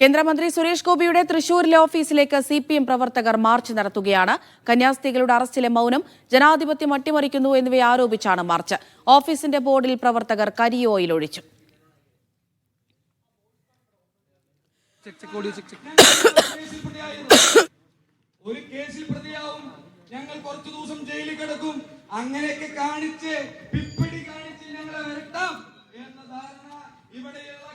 കേന്ദ്രമന്ത്രി സുരേഷ് ഗോപിയുടെ തൃശൂരിലെ ഓഫീസിലേക്ക് സി പി എം പ്രവർത്തകർ മാർച്ച് നടത്തുകയാണ്. കന്യാസ്ത്രീകളുടെ അറസ്റ്റിലെ മൗനം ജനാധിപത്യം അട്ടിമറിക്കുന്നു എന്നിവയെ ആരോപിച്ചാണ് മാർച്ച്. ഓഫീസിന്റെ ബോർഡിൽ പ്രവർത്തകർ കരിയോയിൽ ഒഴിച്ചു. ഒരു കേസിൽ പ്രതിയാവും. ഞങ്ങൾ കുറച്ചു ദിവസം ജയിലിൽ കിടക്കും. അങ്ങനെയൊക്കെ കാണിച്ച് പിപ്പിടി കാണിച്ച് ഞങ്ങളെ എന്ന ധാരണ ഇവിടെയുള്ള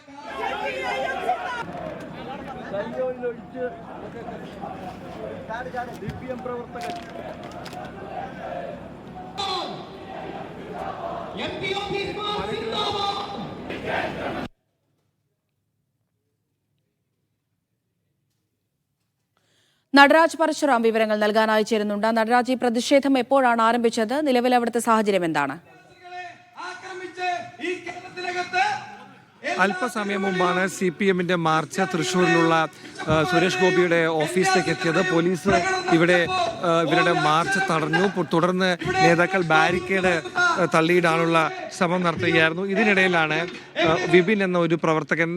നടരാജ് പരശുറാം വിവരങ്ങൾ നൽകാനായി ചേരുന്നുണ്ട്. നടരാജ് ഈ പ്രതിഷേധം എപ്പോഴാണ് ആരംഭിച്ചത്? നിലവിൽ അവിടുത്തെ സാഹചര്യം എന്താണ്? അല്പസമയം മുമ്പാണ് സി പി എമ്മിന്റെ മാർച്ച് തൃശ്ശൂരിലുള്ള സുരേഷ് ഗോപിയുടെ ഓഫീസിലേക്ക് എത്തിയത്. പോലീസ് ഇവിടെ ഇവരുടെ മാർച്ച് തടഞ്ഞു. തുടർന്ന് നേതാക്കൾ ബാരിക്കേഡ് തള്ളിയിടാനുള്ള ശ്രമം നടത്തുകയായിരുന്നു. ഇതിനിടയിലാണ് വിപിൻ എന്ന ഒരു പ്രവർത്തകൻ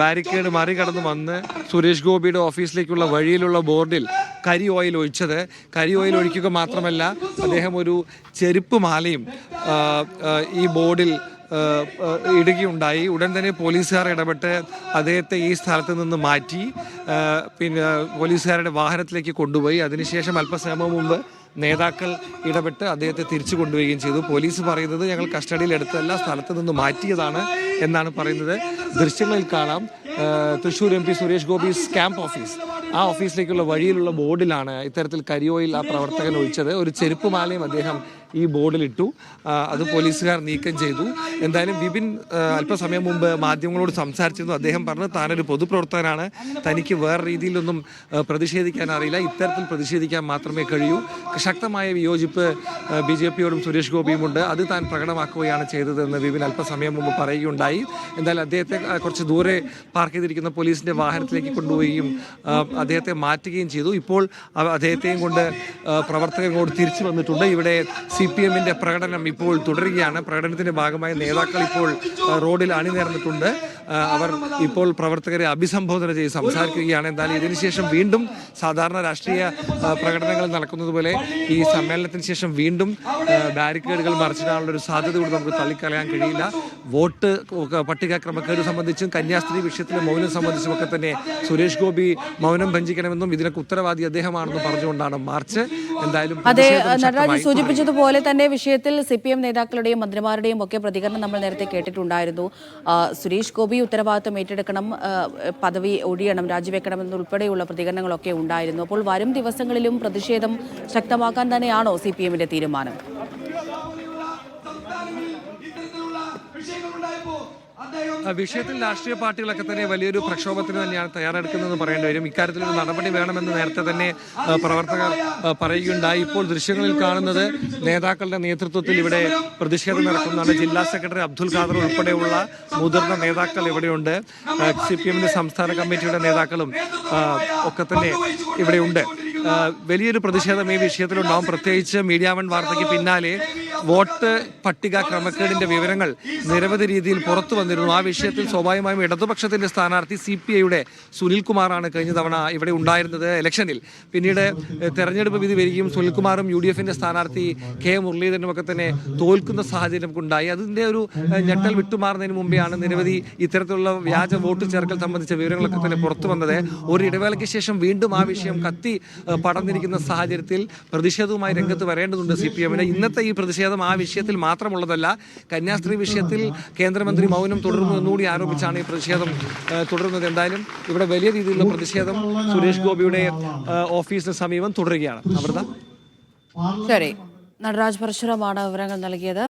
ബാരിക്കേഡ് മറികടന്ന് വന്ന് സുരേഷ് ഗോപിയുടെ ഓഫീസിലേക്കുള്ള വഴിയിലുള്ള ബോർഡിൽ കരി ഓയിൽ ഒഴിച്ചത്. കരി ഓയിൽ ഒഴിക്കുക മാത്രമല്ല അദ്ദേഹം ഒരു ചെരുപ്പ് മാലയും ഈ ബോർഡിൽ ഇടുകയുണ്ടായി. ഉടൻ തന്നെ പോലീസുകാർ ഇടപെട്ട് അദ്ദേഹത്തെ ഈ സ്ഥലത്ത് നിന്ന് മാറ്റി. പിന്നെ പോലീസുകാരുടെ വാഹനത്തിലേക്ക് കൊണ്ടുപോയി. അതിനുശേഷം അല്പസമയം മുമ്പ് നേതാക്കൾ ഇടപെട്ട് അദ്ദേഹത്തെ തിരിച്ചു കൊണ്ടുപോവുകയും ചെയ്തു. പോലീസ് പറയുന്നത് ഞങ്ങൾ കസ്റ്റഡിയിൽ എടുത്തല്ല സ്ഥലത്ത് നിന്ന് മാറ്റിയതാണ് എന്നാണ് പറയുന്നത്. ദൃശ്യങ്ങളിൽ കാണാം. Thrissur M P Suresh Gopi camp office ആ ഓഫീസിലേക്കുള്ള വഴിയിലുള്ള ബോർഡിലാണ് ഇത്തരത്തിൽ കരിയോയിൽ ആ പ്രവർത്തകൻ ഒഴിച്ചത്. ഒരു ചെരുപ്പ് മാലയും അദ്ദേഹം ഈ ബോർഡിലിട്ടു. അത് പോലീസുകാർ നീക്കം ചെയ്തു. എന്തായാലും വിപിൻ അല്പസമയം മുമ്പ് മാധ്യമങ്ങളോട് സംസാരിച്ചിരുന്നു. അദ്ദേഹം പറഞ്ഞു താനൊരു പൊതുപ്രവർത്തകനാണ്. തനിക്ക് വേറെ രീതിയിലൊന്നും പ്രതിഷേധിക്കാൻ അറിയില്ല. ഇത്തരത്തിൽ പ്രതിഷേധിക്കാൻ മാത്രമേ കഴിയൂ. ശക്തമായ വിയോജിപ്പ് ബി ജെ പിയോടും സുരേഷ് ഗോപിയുമുണ്ട് അത് താൻ പ്രകടമാക്കുകയാണ് ചെയ്തതെന്ന് വിപിൻ അല്പസമയം മുമ്പ് പറയുകയുണ്ടായി. എന്തായാലും അദ്ദേഹത്തെ കുറച്ച് ദൂരെ പാർക്ക് ചെയ്തിരിക്കുന്ന പോലീസിന്റെ വാഹനത്തിലേക്ക് കൊണ്ടുപോവുകയും അദ്ദേഹത്തെ മാറ്റുകയും ചെയ്തു. ഇപ്പോൾ അദ്ദേഹത്തെയും കൊണ്ട് പ്രവർത്തകരോട് തിരിച്ചു വന്നിട്ടുണ്ട്. ഇവിടെ സി പി എമ്മിന്റെ പ്രകടനം ഇപ്പോൾ തുടരുകയാണ്. പ്രകടനത്തിന്റെ ഭാഗമായി നേതാക്കൾ ഇപ്പോൾ റോഡിൽ അണിനിരന്നിട്ടുണ്ട്. ആ, അവർ ഇപ്പോൾ പ്രവർത്തകരെ അഭിസംബോധന ചെയ്ത് സംസാരിക്കുകയാണ്. എന്തായാലും ഇതിനുശേഷം വീണ്ടും സാധാരണ രാഷ്ട്രീയ പ്രകടനങ്ങൾ നടക്കുന്നത് പോലെ ഈ സമ്മേളനത്തിന് ശേഷം വീണ്ടും ബാരിക്കേഡുകൾ മറിച്ചിടാനുള്ള ഒരു സാധ്യത കൂടി നമുക്ക് തള്ളിക്കളയാൻ കഴിയില്ല. വോട്ട് പട്ടികാക്രമക്കേട് പട്ടിക ക്രമക്കേട് സംബന്ധിച്ചും കന്യാസ്ത്രീ വിഷയത്തിലെ മൗനം സംബന്ധിച്ചും ഒക്കെ തന്നെ സുരേഷ് ഗോപി മൗനം ഭഞ്ചിക്കണമെന്നും ഇതിനൊക്കെ ഉത്തരവാദി അദ്ദേഹമാണെന്നും പറഞ്ഞുകൊണ്ടാണ് മാർച്ച്. എന്തായാലും അതെ നടരാജ് സൂചിപ്പിച്ചതുപോലെ തന്നെ വിഷയത്തിൽ സി പി എം നേതാക്കളുടെയും മന്ത്രിമാരുടെയും ഒക്കെ പ്രതികരണം നമ്മൾ നേരത്തെ കേട്ടിട്ടുണ്ടായിരുന്നു. സുരേഷ് ഗോപി ഉത്തരവാദിത്വം ഏറ്റെടുക്കണം പദവി ഒഴിയണം രാജിവെക്കണം എന്നുൾപ്പെടെയുള്ള പ്രതികരണങ്ങളൊക്കെ ഉണ്ടായിരുന്നു. അപ്പോൾ വരും ദിവസങ്ങളിലും പ്രതിഷേധം ശക്തമാക്കാൻ തന്നെയാണോ സി പി എമ്മിന്റെ തീരുമാനം വിഷയത്തിൽ രാഷ്ട്രീയ പാർട്ടികളൊക്കെ തന്നെ വലിയൊരു പ്രക്ഷോഭത്തിന് തന്നെയാണ് തയ്യാറെടുക്കുന്നതെന്ന് പറയേണ്ടി വരും. ഇക്കാര്യത്തിൽ ഒരു നടപടി വേണമെന്ന് നേരത്തെ തന്നെ പ്രവർത്തകർ പറയുകയുണ്ടായി. ഇപ്പോൾ ദൃശ്യങ്ങളിൽ കാണുന്നത് നേതാക്കളുടെ നേതൃത്വത്തിൽ ഇവിടെ പ്രതിഷേധം നടക്കുന്നതാണ്. ജില്ലാ സെക്രട്ടറി അബ്ദുൽ ഖാദർ ഉൾപ്പെടെയുള്ള മുതിർന്ന നേതാക്കൾ ഇവിടെയുണ്ട്. സി പി എമ്മിന്റെ സംസ്ഥാന കമ്മിറ്റിയുടെ നേതാക്കളും ഒക്കെ തന്നെ ഇവിടെയുണ്ട്. വലിയൊരു പ്രതിഷേധം ഈ വിഷയത്തിലുണ്ടാവും. പ്രത്യേകിച്ച് മീഡിയ വൺ വാർത്തയ്ക്ക് പിന്നാലെ വോട്ട് പട്ടിക ക്രമക്കേടിന്റെ വിവരങ്ങൾ നിരവധി രീതിയിൽ പുറത്തു വന്നിരുന്നു. ആ വിഷയത്തിൽ സ്വാഭാവികമായും ഇടതുപക്ഷത്തിന്റെ സ്ഥാനാർത്ഥി സി പി ഐയുടെ സുനിൽകുമാറാണ് കഴിഞ്ഞ തവണ ഇവിടെ ഉണ്ടായിരുന്നത് ഇലക്ഷനിൽ. പിന്നീട് തെരഞ്ഞെടുപ്പ് വിധി വരികയും സുനിൽകുമാറും യു ഡി എഫിന്റെ സ്ഥാനാർത്ഥി കെ മുരളീധരനും ഒക്കെ തന്നെ തോൽക്കുന്ന സാഹചര്യം ഉണ്ടായി. അതിന്റെ ഒരു ഞെട്ടൽ വിട്ടുമാറുന്നതിന് മുമ്പെയാണ് നിരവധി ഇത്തരത്തിലുള്ള വ്യാജ വോട്ട് ചേർക്കൽ സംബന്ധിച്ച വിവരങ്ങളൊക്കെ തന്നെ പുറത്തു വന്നത്. ഒരു ഇടവേളയ്ക്ക് ശേഷം വീണ്ടും ആ വിഷയം കത്തി പടർന്നിരിക്കുന്ന സാഹചര്യത്തിൽ പ്രതിഷേധവുമായി രംഗത്ത് വരേണ്ടതുണ്ട് സി പി എമ്മിന്. ഇന്നത്തെ ഈ പ്രതിഷേധം ആ വിഷയത്തിൽ മാത്രമുള്ളതല്ല കന്യാസ്ത്രീ വിഷയത്തിൽ കേന്ദ്രമന്ത്രി മൗനം തുടരുന്നു എന്നുകൂടി ആരോപിച്ചാണ് ഈ പ്രതിഷേധം തുടരുന്നത്. എന്തായാലും ഇവിടെ വലിയ രീതിയിലുള്ള പ്രതിഷേധം സുരേഷ് ഗോപിയുടെ ഓഫീസിന് സമീപം തുടരുകയാണ്. അമൃത? ശരി. നടരാജ് പരശുരമാണ് വിവരങ്ങൾ നൽകിയത്.